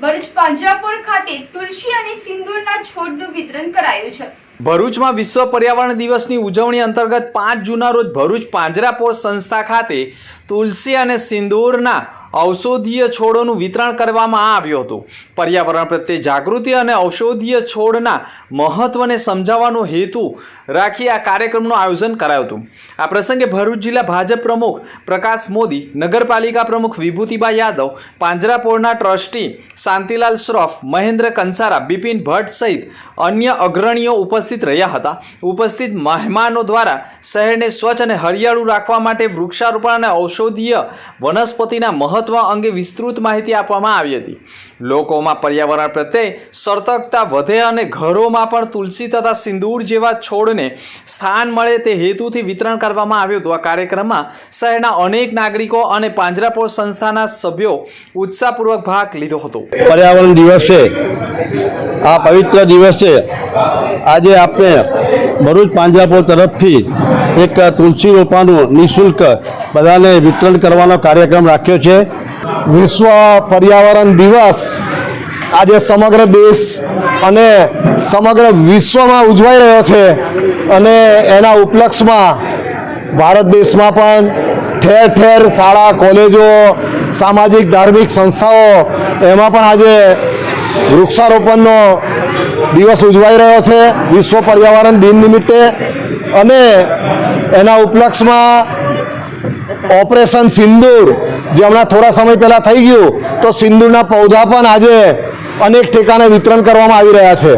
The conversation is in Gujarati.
ભરૂચ પાંજરાપુર ખાતે તુલસી અને સિંદૂરના છોડનું વિતરણ કરાયું છે. ભરૂચમાં વિશ્વ પર્યાવરણ દિવસની ઉજવણી અંતર્ગત પાંચ જૂના રોજ ભરૂચ પાંજરાપોર સંસ્થા ખાતે તુલસી અને સિંદૂરના ઔષધીય છોડોનું વિતરણ કરવામાં આવ્યું હતું. પર્યાવરણ પ્રત્યે જાગૃતિ અને ઔષધીય છોડના મહત્વને સમજાવવાનો હેતુ રાખી આ કાર્યક્રમનું આયોજન કરાયું હતું. આ પ્રસંગે ભરૂચ જિલ્લા ભાજપ પ્રમુખ પ્રકાશ મોદી, નગરપાલિકા પ્રમુખ વિભૂતિબા યાદવ પાંજરાપોળના ટ્રસ્ટી શાંતિલાલ શ્રોફ, મહેન્દ્ર કંસારા, બિપિન ભટ્ટ સહિત અન્ય અગ્રણીઓ ઉપસ્થિત રહ્યા હતા. ઉપસ્થિત મહેમાનો દ્વારા શહેરને સ્વચ્છ અને હરિયાળું રાખવા માટે વૃક્ષારોપણ અને ઔષધીય વનસ્પતિના મહત્વ અંગે વિસ્તૃત માહિતી આપવામાં આવી હતી. લોકોમાં પર્યાવરણ પ્રત્યે સતર્કતા વધે અને ઘરોમાં પણ તુલસી તથા સિંદૂર જેવા છોડને સ્થાન મળે તે હેતુથી વિતરણ કરવામાં આવ્યું હતું. આ કાર્યક્રમમાં શહેરના અનેક નાગરિકો અને પાંજરાપોળ સંસ્થાના સભ્યો ઉત્સાહપૂર્વક ભાગ લીધો હતો. પર્યાવરણ દિવસે, આ પવિત્ર દિવસે આજે આપણે ભરૂચ પાંજરાપોળ તરફથી એક તુલસી રોપાનું નિઃશુલ્ક બધાને વિતરણ કરવાનો કાર્યક્રમ રાખ્યો છે. વિશ્વ પર્યાવરણ દિવસ આજે સમગ્ર દેશ અને સમગ્ર વિશ્વમાં ઉજવાઈ રહ્યો છે અને એના ઉપલક્ષમાં ભારત દેશમાં પણ ઠેર ઠેર શાળા, કોલેજો, સામાજિક, ધાર્મિક સંસ્થાઓ એમાં પણ આજે વૃક્ષારોપણનો દિવસ ઉજવાઈ રહ્યો છે. વિશ્વ પર્યાવરણ દિન નિમિત્તે અને એના ઉપલક્ષમાં ઓપરેશન સિંદૂર, જે હમણાં થોડા સમય પહેલાં થઈ ગયું, તો સિંદૂરના પૌધા પણ આજે અનેક ઠેકાણે વિતરણ કરવામાં આવી રહ્યા છે.